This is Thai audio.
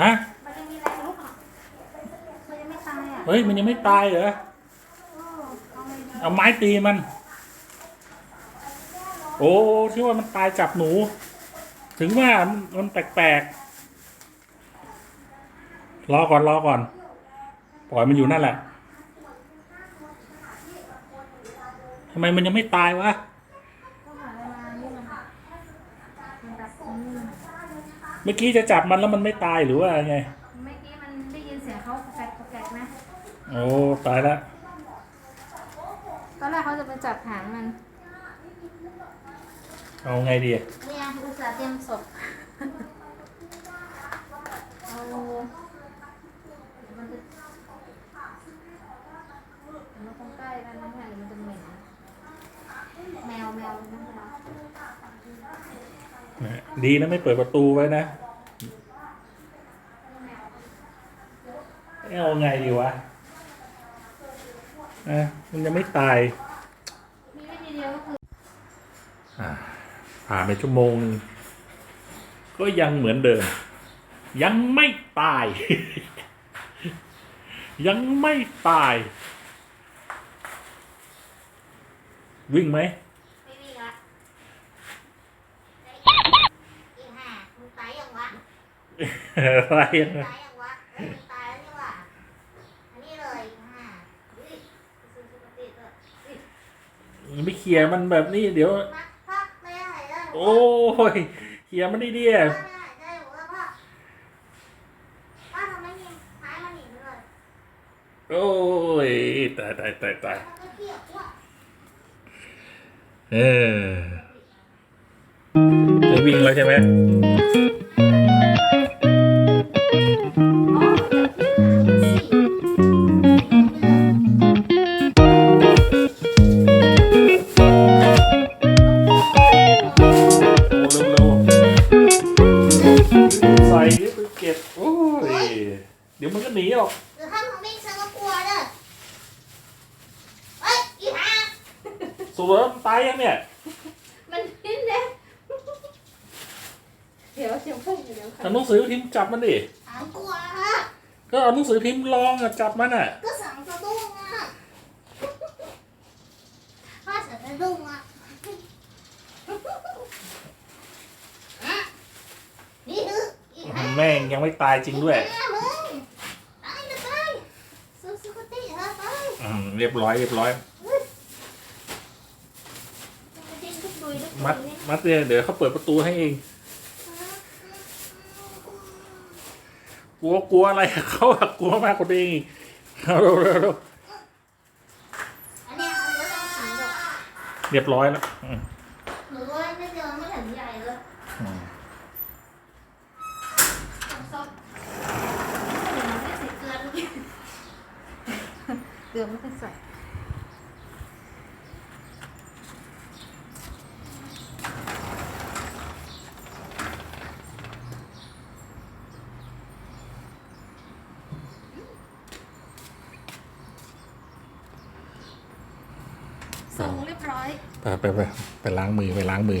ฮะมันยังมีแรงลุกอะมันยังไม่ตายอะเฮ้ยมันยังไม่ตายเหรอเออเอาไงดีเอาไม้ตีมัน โอ้ที่ว่ามันตายจับหนู ถึงว่ามันมันแปลกๆรอก่อนรอก่อน ปล่อยมันอยู่นั่นแหละทำไมมันยังไม่ตายวะ ต้องหาอะไรมานี่มันมันแบบอืม เมื่อกี้จะจับมันแล้วมันไม่ตายหรือว่าไง เมื่อกี้มันได้ยินเสียงเขาแกรกแกรกนะ โอ้ตายแล้วตอนแรกเขาจะไปจับหางมัน เอาไงดีเนี่ยอุตส่าห์เตรียมศพเอามันจะมันคงใกล้กันนะเนี่ยเดี๋ยวมันจะเหม็นแมวแมวมัน นะดีนะไม่เปิดประตูไว้นะเอาไงดีวะอะมันยังไม่ตายมีวิธีเดียวก็คืออ่าผ่านไปชั่วโมงนึงก็ยังเหมือนเดิม ยังไม่ตาย ยังไม่ตาย วิ่งไหม ดเลยอุ้ยไม่เคลียร์มันแบบนี้เดี๋ยว โอ้ยเคลียร์มันได้ดีพ่ออะไม่ได้หายใจหนูแล้วพ่อพ่อทำไมยิงท้ายมันหนีไปเลยโอ้ยตายตายตายตายมันก็เกลียดว่ะเออจะวิ่งแล้วใช่ไหม ใส่นี่ไปเก็บโอ้ยเดี๋ยวมันก็หนีออกหรือถ้ามึงวิ่งฉันก็กลัวเด้อเอ้ยอีห่าสุดแล้วมันตายยังเนี่ยมันพิ้นเนี่ยเดี๋ยวเสียงพุ่งเดี๋ยวเอาหนังสือพิมพ์จับมันดิอ่านกลัวฮะก็เอาหนังสือพิมพ์ลองอะจับมันอะ ก็สั่งสะดุ้งอะพ่อสั่งสะดุ้งอะอะนี่คืออีห่า แม่ง ยังไม่ตายจริงด้วยแม่มึงตายจะตายสุสุขติเถอะตายอืมเรียบร้อยเรียบร้อยดิ้นทุกดุยทุกดุยมัดเนี่ยมัดเนี่ยเดี๋ยวเขาเปิดประตูให้เอง กลัวกลัวอะไรเขาอะกลัวมากกว่าตัวเองอีกเอาเร็วเร็วเร็วอันเนี้ยเอาเดี๋ยวต้องสั่งดอกเรียบร้อยแล้วอืมหนูว่าไม่เจอไม่เห็นใหญ่เลยอืม ซบเดี๋ยวมันไม่ใส่เกลือลูกเดี๋ยวไม่ได้ใส่ส่งเรียบร้อย ไปไปไปไปล้างมือไปล้างมือ